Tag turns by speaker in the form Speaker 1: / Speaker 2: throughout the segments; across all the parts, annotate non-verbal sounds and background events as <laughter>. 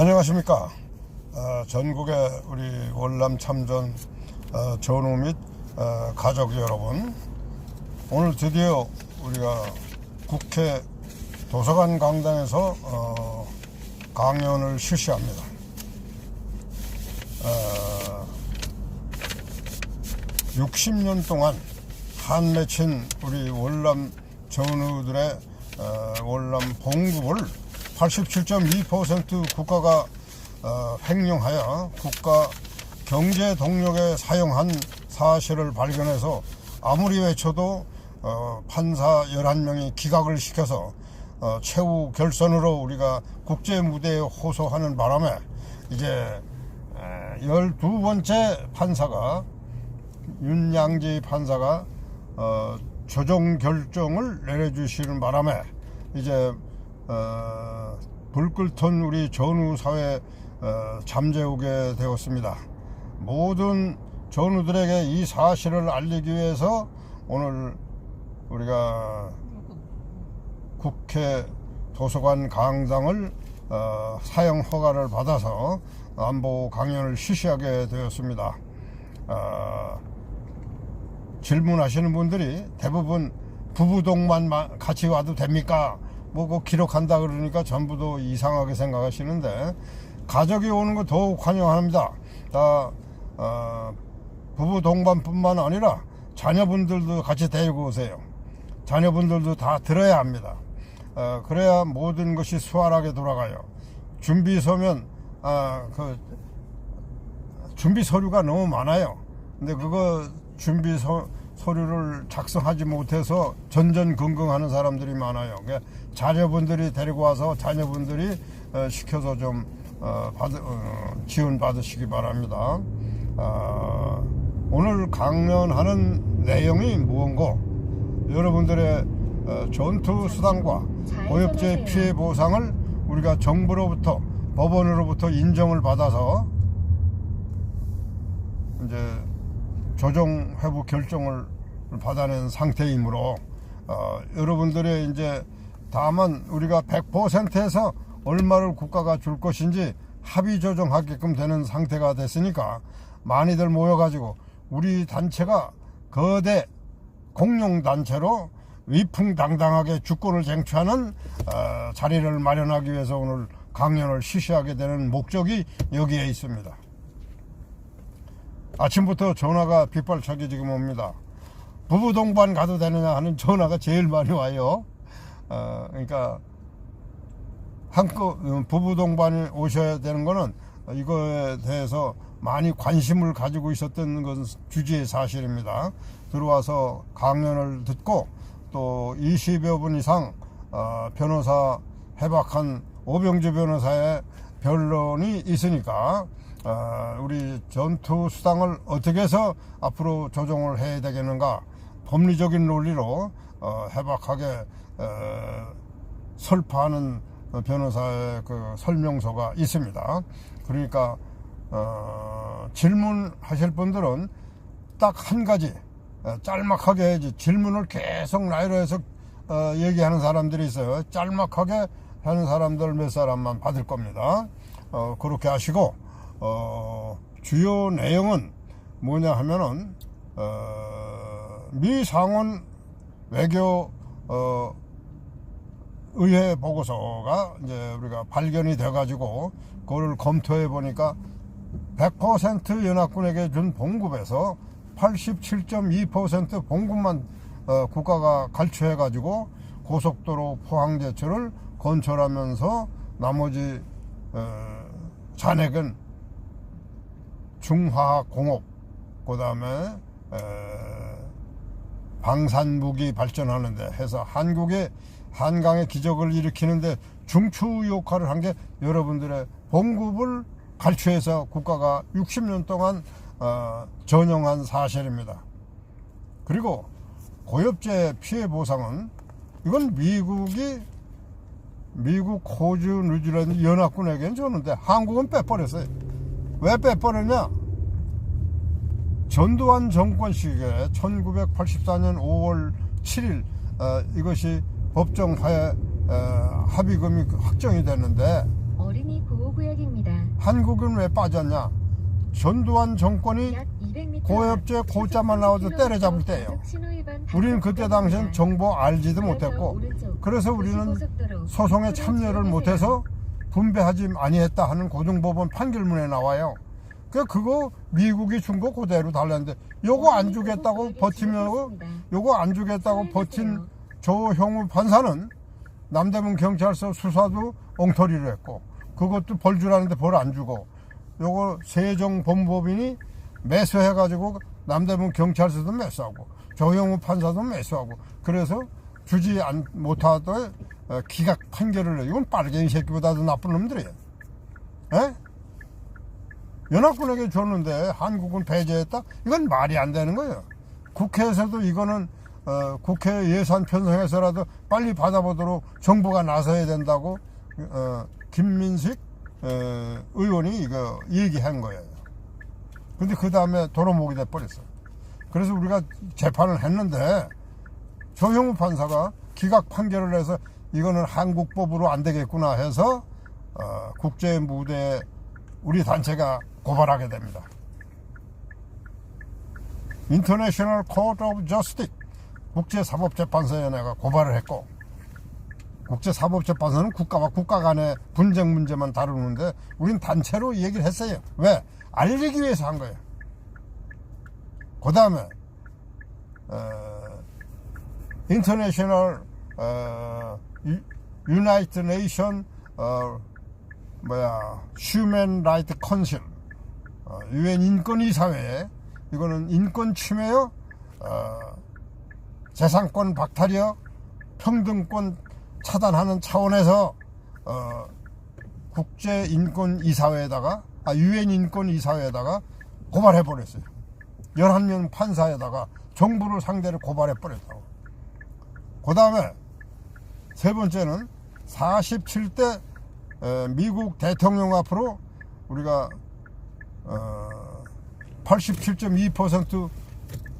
Speaker 1: 안녕하십니까. 어, 전국의 우리 월남 참전 어, 전우 및 어, 가족 여러분. 오늘 드디어 우리가 국회 도서관 강당에서 어, 강연을 실시합니다. 어, 60년 동안 한 맺힌 우리 월남 전우들의 어, 월남 봉급을 87.2% 국가가 어, 횡령하여 국가 경제 동력에 사용한 사실을 발견해서 아무리 외쳐도 어, 판사 11명이 기각을 시켜서 어, 최후 결선으로 우리가 국제 무대에 호소하는 바람에 이제 12번째 판사가 윤양지 판사가 어, 조정 결정을 내려주시는 바람에 이제 어, 불 끓던 우리 전후 사회 어, 잠재우게 되었습니다. 모든 전우들에게 이 사실을 알리기 위해서 오늘 우리가 국회 도서관 강당을 어, 사용 허가를 받아서 안보 강연을 실시하게 되었습니다. 어, 질문하시는 분들이 대부분 부부동만 마- 같이 와도 됩니까? 뭐그 기록한다 그러니까 전부도 이상하게 생각하시는데 가족이 오는 거 더욱 환영합니다. 다 어, 부부 동반뿐만 아니라 자녀분들도 같이 데리고 오세요. 자녀분들도 다 들어야 합니다. 어, 그래야 모든 것이 수월하게 돌아가요. 준비 서면 아, 그 준비 서류가 너무 많아요. 근데 그거 준비 서, 서류를 작성하지 못해서 전전긍긍하는 사람들이 많아요. 그러니까 자녀분들이 데리고 와서 자녀분들이 어, 시켜서 좀 어, 받, 어, 지원 받으시기 바랍니다. 아, 오늘 강연하는 내용이 무언고 여러분들의 어, 전투 수당과 고엽제 피해 보상을 우리가 정부로부터 법원으로부터 인정을 받아서 이제 조정 회부 결정을 받아낸 상태이므로 어, 여러분들의 이제 다만 우리가 100%에서 얼마를 국가가 줄 것인지 합의 조정하게끔 되는 상태가 됐으니까 많이들 모여가지고 우리 단체가 거대 공룡 단체로 위풍당당하게 주권을 쟁취하는 어, 자리를 마련하기 위해서 오늘 강연을 실시하게 되는 목적이 여기에 있습니다. 아침부터 전화가 빗발차게 지금 옵니다. 부부 동반 가도 되느냐 하는 전화가 제일 많이 와요. 어, 그러니까 한껏 어, 부부 동반이 오셔야 되는 거는 이거에 대해서 많이 관심을 가지고 있었던 것은 주지의 사실입니다. 들어와서 강연을 듣고 또 20여 분 이상 어, 변호사 해박한 오병주 변호사의 변론이 있으니까 어, 우리 전투 수당을 어떻게 해서 앞으로 조정을 해야 되겠는가 법리적인 논리로 어, 해박하게 어, 설파하는 변호사의 그 설명서가 있습니다. 그러니까 어, 질문하실 분들은 딱 한 가지 어, 짤막하게 해야지 질문을 계속 나열해서 어, 얘기하는 사람들이 있어요. 짤막하게 하는 사람들 몇 사람만 받을 겁니다. 어, 그렇게 하시고 어, 주요 내용은 뭐냐 하면은 어, 미 상원 외교 어, 의회 보고서가 이제 우리가 발견이 돼 가지고 그거를 검토해 보니까 100% 연합군에게 준 봉급에서 87.2% 봉급만 어, 국가가 갈취해 가지고 고속도로 포항제철을 건설하면서 나머지 어, 잔액은 중화공업 그 다음에 방산무기 발전하는데 해서 한국의 한강의 기적을 일으키는데 중추 역할을 한 게 여러분들의 봉급을 갈취해서 국가가 60년 동안 어, 전용한 사실입니다. 그리고 고엽제 피해 보상은 이건 미국이 미국, 호주, 뉴질랜드 연합군에게는 줬는데 한국은 빼버렸어요. 왜 빼버렸냐? 전두환 정권 시기에 1984년 5월 7일 어, 이것이 법정 화해 어, 합의금이 확정이 됐는데
Speaker 2: 어린이 보호구역입니다.
Speaker 1: 한국은 왜 빠졌냐? 전두환 정권이
Speaker 2: 약 200m
Speaker 1: 고엽제 고자만 나와도 때려잡을 때예요. 우리는 그때 당시엔 정보 알지도 못했고 그래서 우리는 소송에 참여를 못해서 분배하지 아니했다 하는 고등법원 판결문에 나와요. 그 그거 미국이 준 거 그대로 달랐는데 요거 안 주겠다고 버티면 요거 안 주겠다고 버틴 조형우 판사는 남대문 경찰서 수사도 엉터리로 했고 그것도 벌 주라는데 벌 안 주고 요거 세종본법인이 매수해가지고 남대문 경찰서도 매수하고 조형우 판사도 매수하고 그래서 주지 안 못하던 어, 기각 판결을 내. 이건 빨갱이 새끼보다도 나쁜 놈들이에요. 에? 연합군에게 줬는데 한국은 배제했다? 이건 말이 안 되는 거예요. 국회에서도 이거는 어, 국회 예산 편성해서라도 빨리 받아보도록 정부가 나서야 된다고 어, 김민식 어, 의원이 이거 얘기한 거예요. 근데 그 다음에 도로목이 돼버렸어. 그래서 우리가 재판을 했는데 조형우 판사가 기각 판결을 해서 이거는 한국법으로 안 되겠구나 해서 어, 국제 무대에 우리 단체가 고발하게 됩니다. 인터내셔널 코트 오브 저스틱 국제사법재판소위원회가 고발을 했고 국제사법재판소는 국가와 국가 간의 분쟁 문제만 다루는데 우린 단체로 얘기를 했어요. 왜? 알리기 위해서 한 거예요. 그 다음에 어, 인터내셔널 어, 유나이트 네이션 어, 뭐야 휴먼 라이트 컨실 유엔 인권 이사회에 이거는 인권 침해요? 어, 재산권 박탈이요? 평등권 차단하는 차원에서 어, 국제 인권 이사회에다가 아 유엔 인권 이사회에다가 고발해 버렸어요. 11명 판사에다가 정부를 상대로 고발해 버렸다고 그 다음에 세 번째는 47대 에, 미국 대통령 앞으로 우리가 어, 87.2%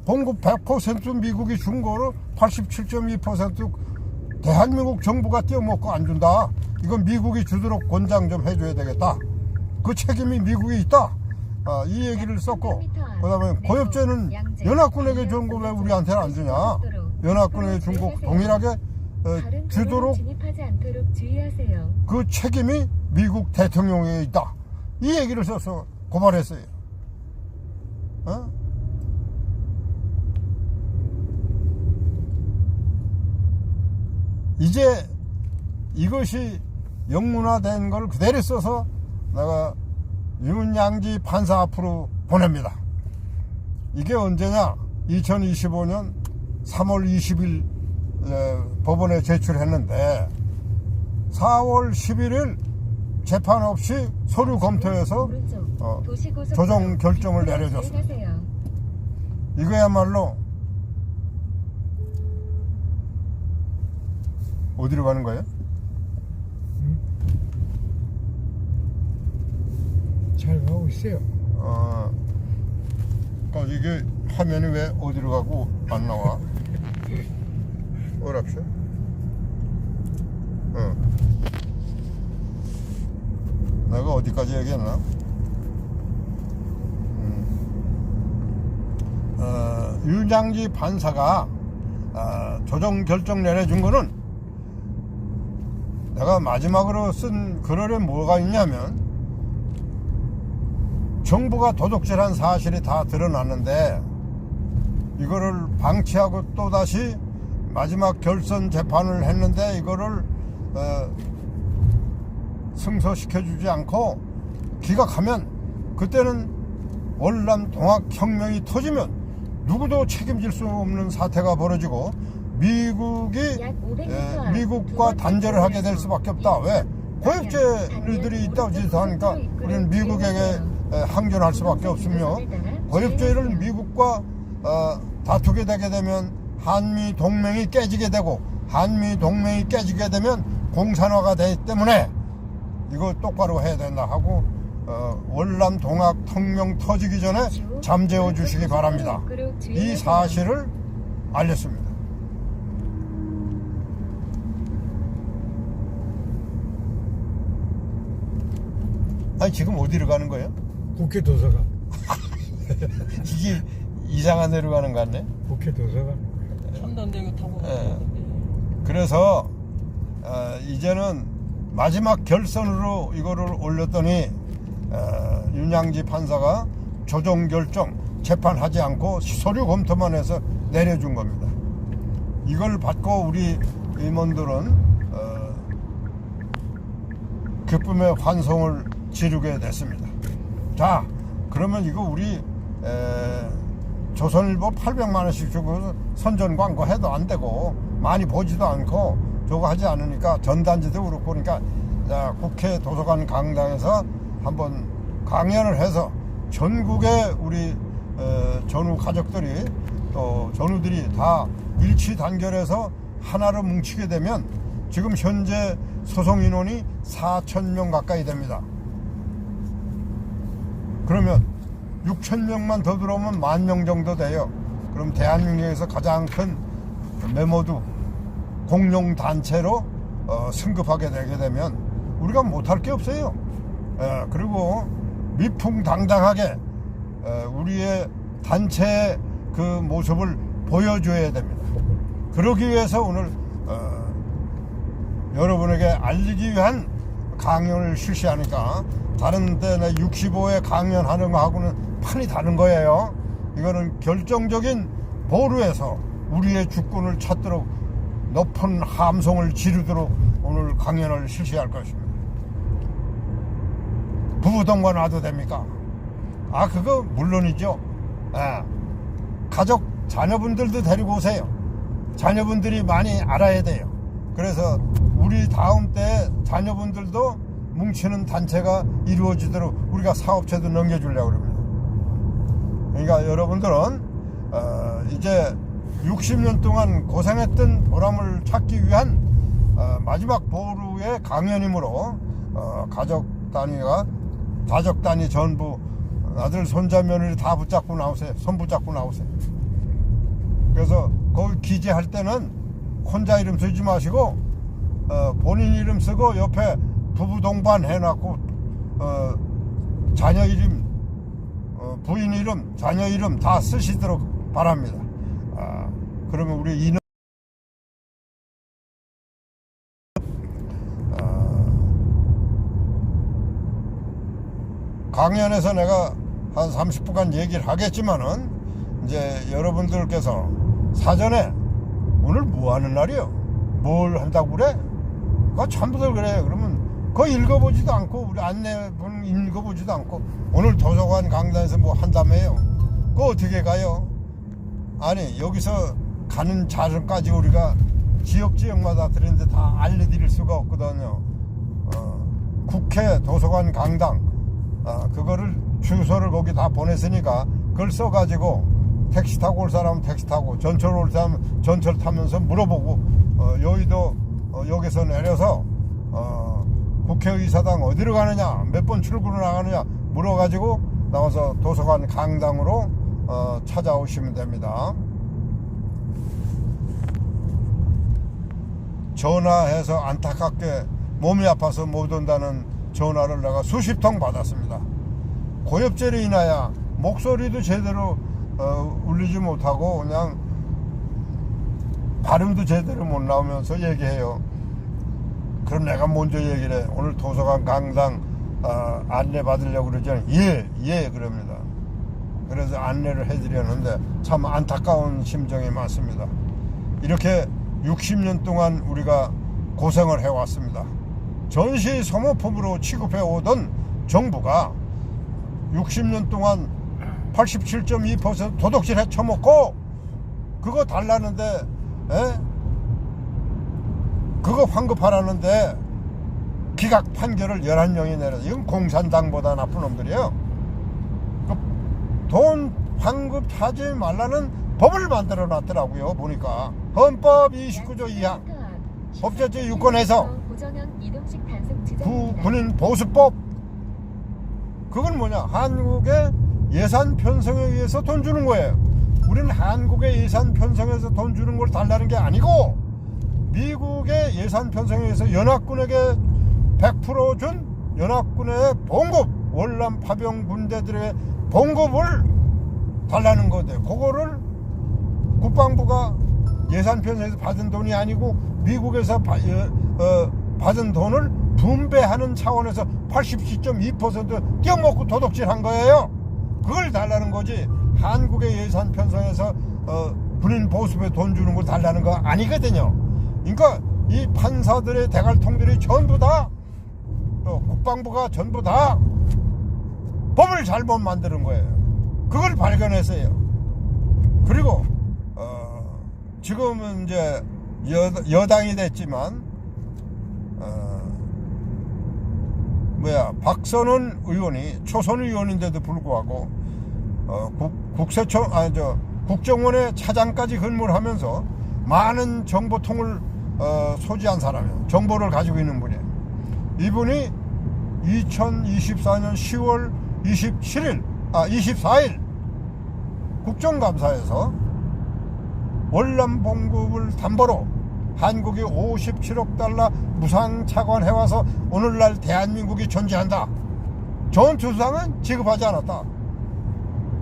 Speaker 1: 공급 100% 미국이 준 거를 87.2% 대한민국 정부가 떼어먹고 안 준다. 이건 미국이 주도록 권장 좀 해줘야 되겠다. 그 책임이 미국이 있다. 아, 이 얘기를 썼고 그 다음에 고엽제는 연합군에게 준 거 왜 우리한테는 안 주냐? 연합군에게 준거 동일하게 어, 주도록
Speaker 2: 주도로 진입하지 않도록 주의하세요.
Speaker 1: 그 책임이 미국 대통령에 있다. 이 얘기를 써서 고발했어요. 어? 이제 이것이 영문화된 걸 그대로 써서 내가 윤양지 판사 앞으로 보냅니다. 이게 언제냐? 2025년 3월 20일 에, 법원에 제출했는데 4월 11일 재판 없이 서류 검토해서
Speaker 2: 오른쪽
Speaker 1: 어, 조정 결정을 내려줬습니다. 이거야말로 어디로 가는 거예요?
Speaker 3: 잘 가고 있어요.
Speaker 1: 어, 그러니까 이게 화면이 왜 어디로 가고 안 나와? 어랍쇼? 어. 내가 어디까지 얘기했나? 음. 어, 유장지 판사가 어, 조정 결정 내려준 거는 내가 마지막으로 쓴 글에 뭐가 있냐면 정부가 도둑질한 사실이 다 드러났는데 이거를 방치하고 또다시 마지막 결선 재판을 했는데 이거를 어, 승소시켜주지 않고 기각하면 그때는 월남 동학 혁명이 터지면 누구도 책임질 수 없는 사태가 벌어지고 미국이
Speaker 2: 약 500m
Speaker 1: 예,
Speaker 2: 앞
Speaker 1: 미국과 단절을 하게 될 수밖에 없다. 왜? 고엽제들이 있다고 짓하니까 우리는 미국에게 에, 항전할 수밖에 없으며 고엽제를 미국과 어, 다투게 되게 되면 한미 동맹이 깨지게 되고 한미 동맹이 깨지게 되면 공산화가 되기 때문에 이거 똑바로 해야 된다 하고 어, 월남 동학 혁명 터지기 전에 잠재워 주시기 바랍니다. 이 사실을 알렸습니다. 아니 지금 어디로 가는 거예요?
Speaker 3: 국회 도서관. <laughs>
Speaker 1: 이게 이상한 데로 가는 거 같네.
Speaker 3: 국회 도서관.
Speaker 4: 첨단대교 타고
Speaker 1: 예. 그래서 어, 이제는 마지막 결선으로 이거를 올렸더니 어, 윤양지 판사가 조정 결정 재판하지 않고 서류 검토만 해서 내려준 겁니다. 이걸 받고 우리 임원들은 어, 기쁨의 환송을 지르게 됐습니다. 자, 그러면 이거 우리 에, 조선일보 800만 원씩 주고 선전 광고 해도 안 되고 많이 보지도 않고 저거 하지 않으니까 전단지도 그렇고 그러니까 자, 국회 도서관 강당에서 한번 강연을 해서 전국의 우리 에, 전우 가족들이 또 전우들이 다 일치 단결해서 하나로 뭉치게 되면 지금 현재 소송 인원이 4천 명 가까이 됩니다. 그러면 6천 명만 더 들어오면 만 명 정도 돼요. 그럼 대한민국에서 가장 큰 메모두 공룡 단체로 어, 승급하게 되게 되면 우리가 못할 게 없어요. 예, 그리고 미풍당당하게 에, 우리의 단체의 그 모습을 보여줘야 됩니다. 그러기 위해서 오늘 어, 여러분에게 알리기 위한 강연을 실시하니까 다른 때는 65회 강연하는 거하고는 판이 다른 거예요. 이거는 결정적인 보루에서 우리의 주권을 찾도록 높은 함성을 지르도록 오늘 강연을 실시할 것입니다. 부부동반 와도 됩니까? 아 그거 물론이죠. 아, 가족 자녀분들도 데리고 오세요. 자녀분들이 많이 알아야 돼요. 그래서 우리 다음 때 자녀분들도 뭉치는 단체가 이루어지도록 우리가 사업체도 넘겨주려고 합니다. 그러니까 여러분들은 어, 이제 60년 동안 고생했던 보람을 찾기 위한 어, 마지막 보루의 강연이므로 어, 가족 단위가 가족 단위 전부 아들 손자 며느리 다 붙잡고 나오세요. 손 붙잡고 나오세요. 그래서 거기 기재할 때는 혼자 이름 쓰지 마시고 어, 본인 이름 쓰고 옆에 부부 동반 해놨고 어, 자녀 이름 어, 부인 이름 자녀 이름 다 쓰시도록 바랍니다. 아, 그러면 우리 인원 강연에서 내가 한 30분간 얘기를 하겠지만은 이제 여러분들께서 사전에 오늘 뭐 하는 날이요? 뭘 한다고 그래? 그거 전부들 그래. 그러면 그거 읽어보지도 않고 우리 안내분 읽어보지도 않고 오늘 도서관 강단에서 뭐 한다며요? 그거 어떻게 가요? 아니 여기서 가는 자전까지 우리가 지역 지역마다 드리는데 다 알려드릴 수가 없거든요. 어, 국회 도서관 강당 아, 그거를 주소를 거기 다 보냈으니까 그걸 써가지고 택시 타고 올 사람은 택시 타고 전철 올 사람은 전철 타면서 물어보고 어, 여의도 어, 여기서 내려서 어, 국회의사당 어디로 가느냐 몇 번 출구로 나가느냐 물어가지고 나와서 도서관 강당으로 어, 찾아오시면 됩니다. 전화해서 안타깝게 몸이 아파서 못 온다는 전화를 내가 수십 통 받았습니다. 고엽제로 인하여 목소리도 제대로 어, 울리지 못하고 그냥 발음도 제대로 못 나오면서 얘기해요. 그럼 내가 먼저 얘기를 해. 오늘 도서관 강당 어, 안내 받으려고 그러잖아요. 예, 예, 그럽니다. 그래서 안내를 해드렸는데 참 안타까운 심정이 많습니다. 이렇게 60년 동안 우리가 고생을 해왔습니다. 전시 소모품으로 취급해 오던 정부가 60년 동안 87.2% 도둑질 해 쳐먹고 그거 달라는데 에? 그거 환급하라는데 기각 판결을 11명이 내려 이건 공산당보다 나쁜 놈들이에요. 그돈 환급하지 말라는 법을 만들어 놨더라고요 보니까. 헌법 29조 2항 법제처 유권에서 구. 군인 보수법. 그건 뭐냐? 한국의 예산 편성에 의해서 돈 주는 거예요. 우리는 한국의 예산 편성에서 돈 주는 걸 달라는 게 아니고 미국의 예산 편성에 의해서 연합군에게 100%준 연합군의 봉급 월남 파병 군대들의 봉급을 달라는 건데 그거를 국방부가 예산 편에서 받은 돈이 아니고 미국에서 바- 예, 어, 받은 돈을 분배하는 차원에서 87.2% 떼어먹고 도둑질한 거예요. 그걸 달라는 거지. 한국의 예산 편성에서 어, 군인 보수에 돈 주는 걸 달라는 거 아니거든요. 그러니까 이 판사들의 대갈통들이 전부 다 어, 국방부가 전부 다 법을 잘못 만드는 거예요. 그걸 발견했어요. 그리고 어, 지금은 이제 여, 여당이 됐지만 어, 뭐야 박선원 의원이 초선 의원인데도 불구하고 어, 국, 국세청 아저 국정원의 차장까지 근무를 하면서 많은 정보통을 어, 소지한 사람이에요. 정보를 가지고 있는 분이에요. 이분이 2024년 10월 27일 아 24일 국정감사에서 월남 봉급을 담보로 한국이 57억 달러 무상 차관해와서 오늘날 대한민국이 존재한다. 전투수당은 지급하지 않았다.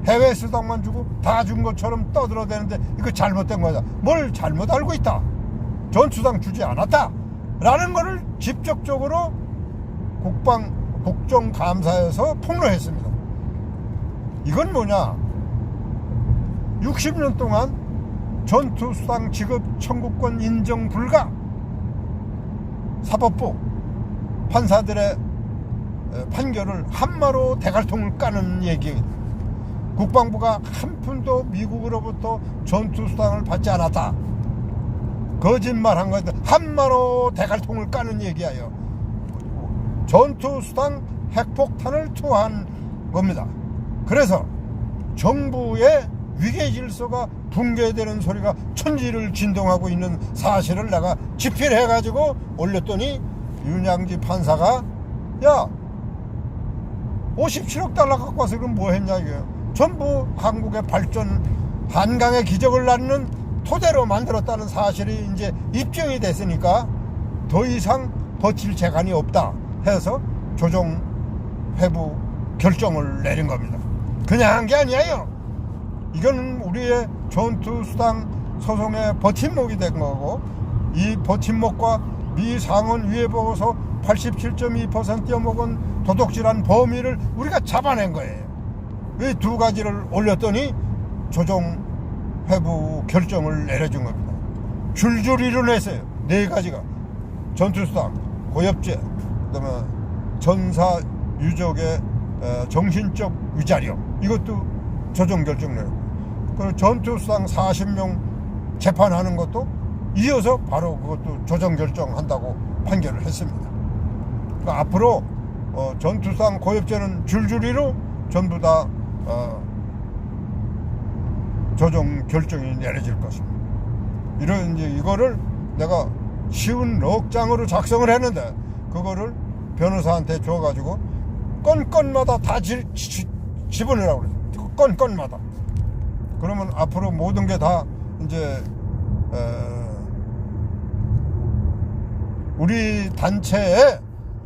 Speaker 1: 해외 수당만 주고 다 준 것처럼 떠들어대는데 이거 잘못된 거다. 뭘 잘못 알고 있다. 전투당 주지 않았다. 라는 것을 직접적으로 국방 국정감사에서 폭로했습니다. 이건 뭐냐? 60년 동안 전투수당 지급 청구권 인정 불가 사법부 판사들의 에, 판결을 한마로 대갈통을 까는 얘기 국방부가 한 푼도 미국으로부터 전투수당을 받지 않았다 거짓말한 건데 한마로 대갈통을 까는 얘기예요 전투 수당 핵폭탄을 투하한 겁니다. 그래서 정부의 위계 질서가 붕괴되는 소리가 천지를 진동하고 있는 사실을 내가 집필해 가지고 올렸더니 윤양지 판사가 야 57억 달러 갖고 와서 그럼 뭐 했냐 이거예요 전부 한국의 발전 한강의 기적을 낳는 토대로 만들었다는 사실이 이제 입증이 됐으니까 더 이상 버틸 재간이 없다 해서 조정 회부 결정을 내린 겁니다 그냥 한 게 아니에요 이건 우리의 전투 수당 소송의 버팀목이 된 거고 이 버팀목과 미 상원 위에 보고서 87.2% 떼어먹은 도둑질한 범위를 우리가 잡아낸 거예요. 이 두 가지를 올렸더니 조정 회부 결정을 내려준 겁니다. 줄줄이 이뤄냈어요. 네 가지가 전투수당, 고엽제, 그다음에 전사 유족의 어, 정신적 위자료 이것도 조정 결정 내렸고 그 전투수당 40명 재판하는 것도 이어서 바로 그것도 조정 결정한다고 판결을 했습니다. 그러니까 앞으로 어, 전투수당 고엽제는 줄줄이로 전부 다 어, 조정 결정이 내려질 것입니다. 이런 이제 이거를 내가 쉬운 럭장으로 작성을 했는데 그거를 변호사한테 줘가지고 건 건마다 다 지, 지, 집어넣으라고 그래요. 건 건마다. 그러면 앞으로 모든 게 다 이제 에, 우리 단체의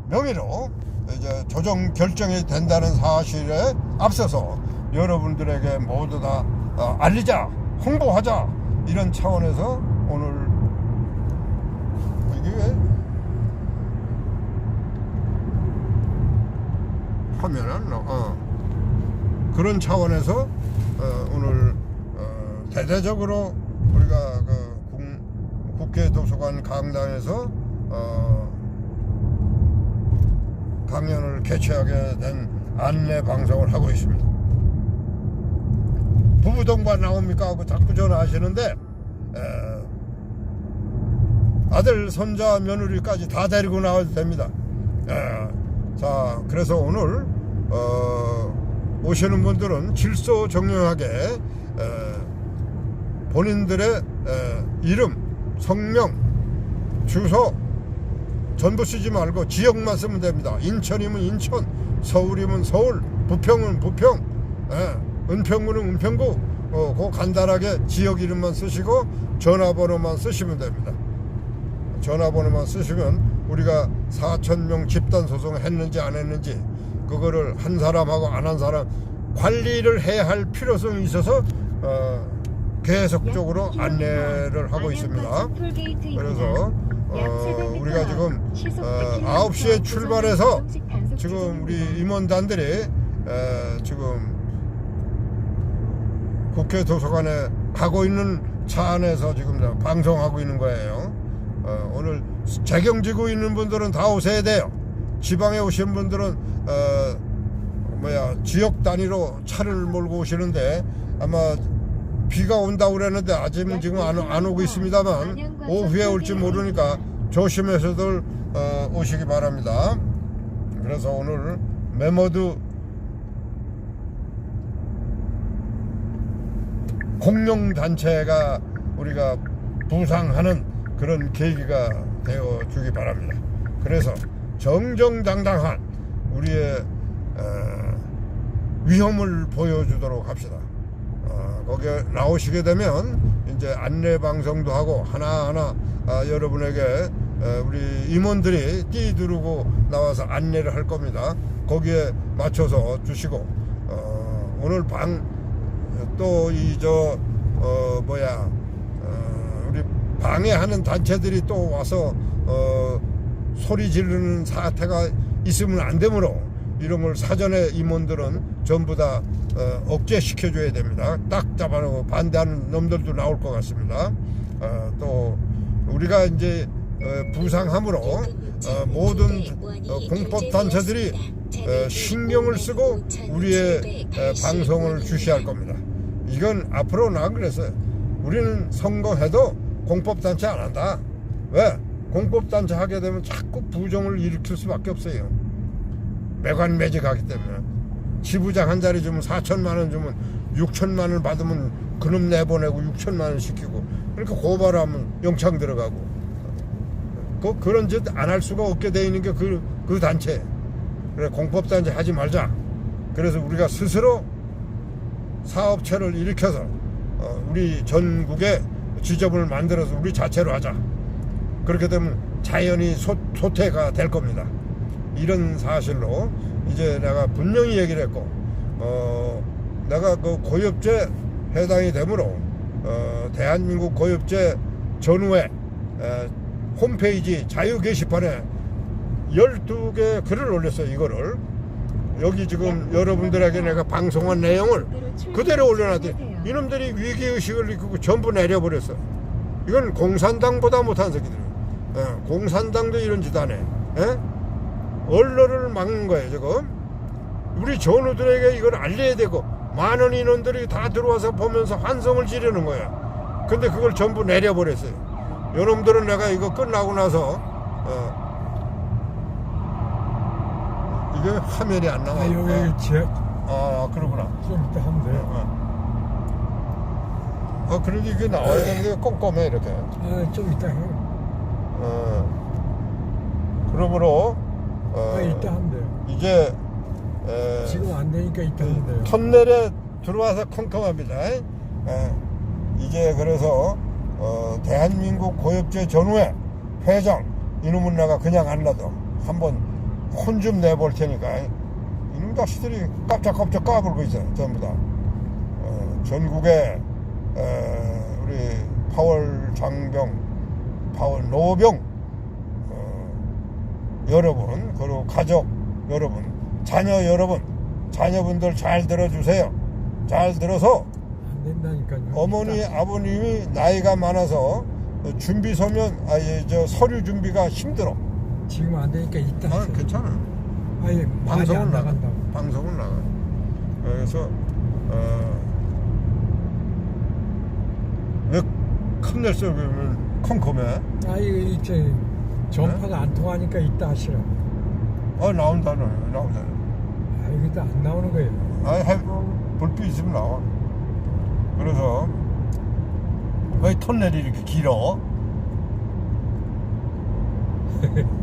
Speaker 1: 명의로 이제 조정 결정이 된다는 사실에 앞서서 여러분들에게 모두 다 어, 알리자, 홍보하자 이런 차원에서 오늘 이게 안 나와? 어. 그런 차원에서 어, 오늘 어, 대대적으로 우리가 그 국, 국회 도서관 강당에서 어, 강연을 개최하게 된 안내 방송을 하고 있습니다. 부부 동반 나옵니까 하고 자꾸 전화하시는데 에, 아들, 손자, 며느리까지 다 데리고 나와도 됩니다. 에, 자, 그래서 오늘 어, 오시는 분들은 질서 정연하게 에, 본인들의 에, 이름, 성명, 주소 전부 쓰지 말고 지역만 쓰면 됩니다. 인천이면 인천, 서울이면 서울, 부평은 부평, 예, 은평구는 은평구. 어, 그 간단하게 지역 이름만 쓰시고 전화번호만 쓰시면 됩니다. 전화번호만 쓰시면 우리가 4천 명 집단 소송 했는지 안 했는지 그거를 한 사람하고 안 한 사람 관리를 해야 할 필요성이 있어서 어, 계속적으로 안내를 하고 있습니다. 그래서 어, 우리가 지금 어, 9시에 출발해서 지금 우리 임원단들이 에, 지금 국회 도서관에 가고 있는 차 안에서 지금 방송하고 있는 거예요. 어, 오늘 재경지구 있는 분들은 다 오셔야 돼요. 지방에 오신 분들은 어, 뭐야 지역 단위로 차를 몰고 오시는데 아마 비가 온다고 그랬는데 아직은 지금 안, 안 오고 있습니다만 오후에 올지 모르니까 조심해서들 어, 오시기 바랍니다. 그래서 오늘 메모드 공룡 단체가 우리가 부상하는 그런 계기가 되어 주기 바랍니다. 그래서 정정당당한 우리의 어, 위험을 보여주도록 합시다. 어, 거기에 나오시게 되면 이제 안내 방송도 하고 하나하나 아, 여러분에게 에, 우리 임원들이 뛰두르고 나와서 안내를 할 겁니다. 거기에 맞춰서 주시고 어, 오늘 방 또 이 저 어, 뭐야 어, 우리 방해하는 단체들이 또 와서 어, 소리 지르는 사태가 있으면 안 되므로 이런 걸 사전에 임원들은 전부 다 어, 억제시켜줘야 됩니다. 딱 잡아놓고 반대하는 놈들도 나올 것 같습니다. 어, 또 우리가 이제 어, 부상함으로 어, 모든 어, 공법 단체들이 어, 신경을 쓰고 우리의 어, 방송을 주시할 겁니다. 이건 앞으로 나 그랬어요. 우리는 선거해도 공법단체 안 한다. 왜? 공법단체 하게 되면 자꾸 부정을 일으킬 수밖에 없어요. 매관매직하기 때문에. 지부장 한 자리 주면 4천만 원 주면 6천만 원 받으면 그놈 내보내고 6천만 원 시키고 그러니까 고발하면 영창 들어가고 그, 그런 짓 안 할 수가 없게 돼 있는 게 그 그 단체 그래 공법단체 하지 말자 그래서 우리가 스스로 사업체를 일으켜서 어, 우리 전국에 지점을 만들어서 우리 자체로 하자. 그렇게 되면 자연히 소, 소태가 될 겁니다. 이런 사실로 이제 내가 분명히 얘기를 했고, 어, 내가 그 고엽제 해당이 되므로, 어, 대한민국 고엽제 전후에 에, 홈페이지 자유 게시판에 12개 글을 올렸어요, 이거를. 여기 지금 여러분들에게 내가 방송한 내용을 그대로 올려놨더니 이놈들이 위기의식을 이끄고 전부 내려버렸어. 이건 공산당보다 못한 새끼들이에요. 예, 공산당도 이런 짓 안 해. 예? 언론을 막는 거예요, 지금. 우리 전우들에게 이걸 알려야 되고, 많은 인원들이 다 들어와서 보면서 환성을 지르는 거야. 근데 그걸 전부 내려버렸어요. 요놈들은 내가 이거 끝나고 나서, 어, 이게 화면이 안 나와.
Speaker 3: 아, 여기 지하
Speaker 1: 아, 그러구나.
Speaker 3: 좀 이따 하면 돼요.
Speaker 1: 어. 아, 그러니 이게 나와야 되는데 꼼꼼해, 이렇게.
Speaker 3: 아, 좀 이따 해요.
Speaker 1: 어. 그러므로, 어,
Speaker 3: 아, 이따 하면 돼요.
Speaker 1: 이제, 에,
Speaker 3: 지금 안 되니까 이따 하면 돼요.
Speaker 1: 터널에 들어와서 컴컴합니다. 어, 이제 그래서, 어, 대한민국 고엽제 전후회 회장, 이놈은 내가 그냥 안 놔둬. 한번 혼 좀 내볼 테니까. 이놈 자식들이 깜짝깜짝 까불고 있어, 전부 다. 어, 전국에, 에, 우리 파월 장병, 파월 노병, 어, 여러분, 그리고 가족 여러분, 자녀 여러분, 자녀분들 잘 들어주세요. 잘 들어서. 어머니. 아버님이 나이가 많아서 준비 서면, 아, 예, 저 서류 준비가 힘들어.
Speaker 3: 지금 안 되니까 이따
Speaker 1: 아,
Speaker 3: 하세요.
Speaker 1: 괜찮아.
Speaker 3: 아예 말이
Speaker 1: 방송은
Speaker 3: 안
Speaker 1: 나가.
Speaker 3: 나간다고.
Speaker 1: 방송은 나가. 그래서, 어, 왜 써, 그러면 컴컴해?
Speaker 3: 아, 이거 이제 전파가
Speaker 1: 네?
Speaker 3: 안 통하니까 이따 하시라.
Speaker 1: 아, 나온다네, 나온다네.
Speaker 3: 아, 이거 또안 나오는 거예요.
Speaker 1: 아, 해, 불빛 있으면 나와. 그래서 왜 터널이 이렇게 길어? <laughs>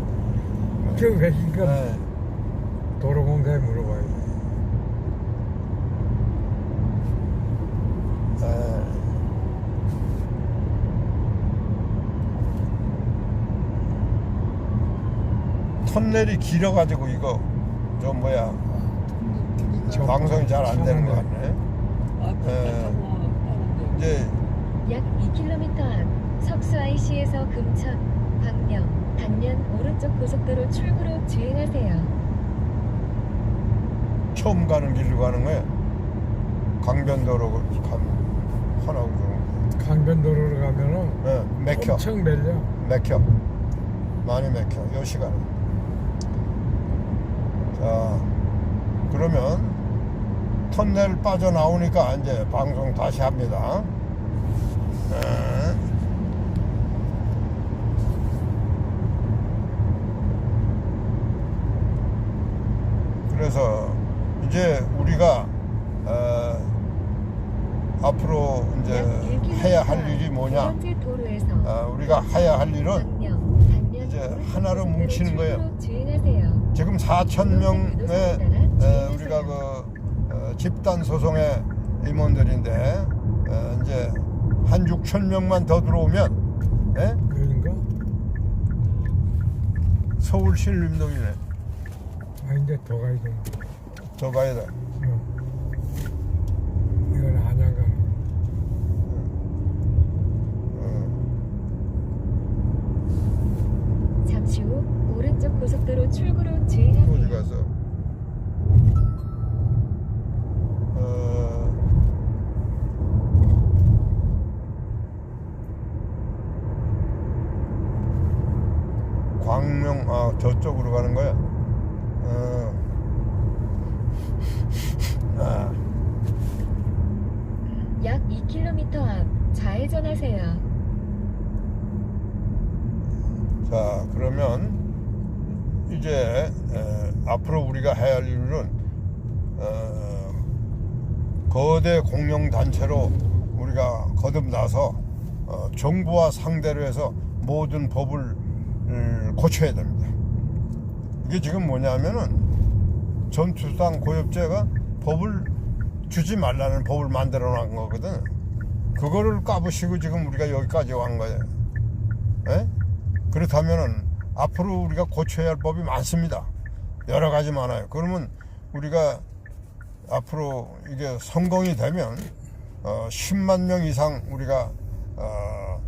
Speaker 3: 그왜 이거
Speaker 1: 네.
Speaker 3: 도로공사에 물어봐요.
Speaker 1: 네. 턴넬이 길어가지고 이거 저 뭐야
Speaker 3: 저-
Speaker 1: 방송이 잘 안 되는 것 같네. 예.
Speaker 4: 타고 가는데
Speaker 1: 이제
Speaker 2: 약 2km 앞 석수 IC에서 금천, 광명, 단년 오른쪽 고속도로 출구로 주행하세요.
Speaker 1: 처음 가는 길로 가는 거야. 강변도로 가면 하나고 좀
Speaker 3: 강변도로로 가면은
Speaker 1: 예, 맥혀
Speaker 3: 엄청 밀려.
Speaker 1: 맥혀 많이 맥혀 요 시간에. 자 그러면 터널 빠져나오니까 이제 방송 다시 합니다. 예. 그래서 이제 우리가 어, 앞으로 이제
Speaker 2: 약 1km
Speaker 1: 해야
Speaker 2: 할앞
Speaker 1: 일이
Speaker 2: 두
Speaker 1: 뭐냐? 어, 우리가 해야 할 일은 이제 하나로 뭉치는 거예요. 지금 4천 명의 에, 우리가 그 어, 집단 소송의 임원들인데 어, 이제 한 6천 명만 더 들어오면 예?
Speaker 3: 그런가?
Speaker 1: 서울 신림동이네.
Speaker 3: 아 이제 더 가야 돼.
Speaker 1: 저 가야 돼.
Speaker 3: 어. 이건 안양 가는.
Speaker 1: 어,
Speaker 2: 잠시 후 오른쪽 고속도로 출구로 주행하세요.
Speaker 1: 어디 가서 어, 광명 아 저쪽으로 가는 거야. 어. 아,
Speaker 2: 약 2km 앞 좌회전하세요.
Speaker 1: 자 그러면 이제 에, 앞으로 우리가 해야 할 일은 어, 거대 공영 단체로 우리가 거듭나서 어, 정부와 상대로 해서 모든 법을 음, 고쳐야 됩니다. 이게 지금 뭐냐면은 전투상 고엽제가 법을 주지 말라는 법을 만들어 놓은 거거든. 그거를 까부시고 지금 우리가 여기까지 온 거예요. 예? 그렇다면은 앞으로 우리가 고쳐야 할 법이 많습니다. 여러 가지 많아요. 그러면 우리가 앞으로 이게 성공이 되면 어, 10만 명 이상 우리가 어,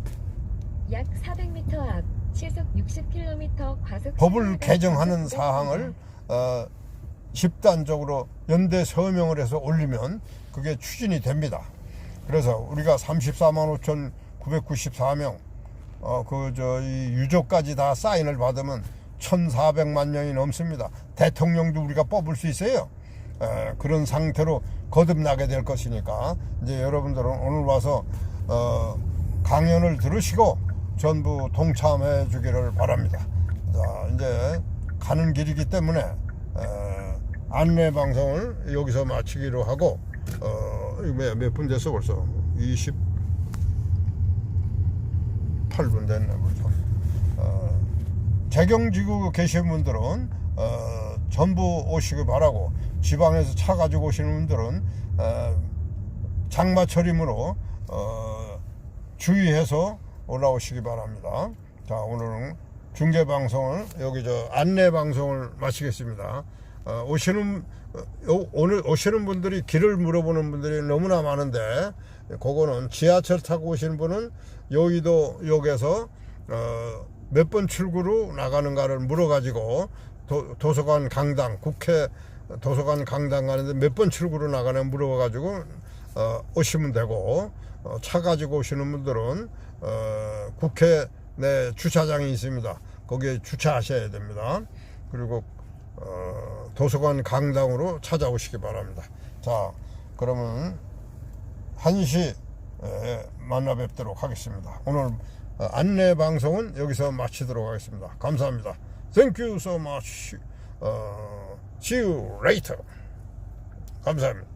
Speaker 2: 약 400m 앞 시속 60km 과속
Speaker 1: 법을 개정하는. 사항을 어, 집단적으로 연대 서명을 해서 올리면 그게 추진이 됩니다. 그래서 우리가 34만 5,994명 어, 그, 저, 이 유족까지 다 사인을 받으면 1,400만 명이 넘습니다. 대통령도 우리가 뽑을 수 있어요. 에, 그런 상태로 거듭나게 될 것이니까, 이제 여러분들은 오늘 와서, 어, 강연을 들으시고 전부 동참해 주기를 바랍니다. 자, 이제 가는 길이기 때문에, 에, 안내 방송을 여기서 마치기로 하고, 어, 몇분 됐어 벌써? 20, 8분 됐네 벌써. 어, 재경지구 계신 분들은 어, 전부 오시기 바라고 지방에서 차 가지고 오시는 분들은 어, 장마철이므로 어, 주의해서 올라오시기 바랍니다. 자 오늘은 중계 방송을 여기 저 안내 방송을 마치겠습니다. 어, 오시는 어, 요- 오늘 오시는 분들이 길을 물어보는 분들이 너무나 많은데 그거는 지하철 타고 오시는 분은 여의도 역에서 어, 몇 번 출구로 나가는가를 물어가지고 도, 도서관 강당 국회 도서관 강당 가는데 몇 번 출구로 나가는 물어가지고 어, 오시면 되고 어, 차 가지고 오시는 분들은 어, 국회 내 주차장이 있습니다. 거기에 주차하셔야 됩니다. 그리고 어, 도서관 강당으로 찾아오시기 바랍니다. 자, 그러면 1시 만나 뵙도록 하겠습니다. 오늘 어, 안내 방송은 여기서 마치도록 하겠습니다. 감사합니다. Thank you so much. 어, see you later. 감사합니다.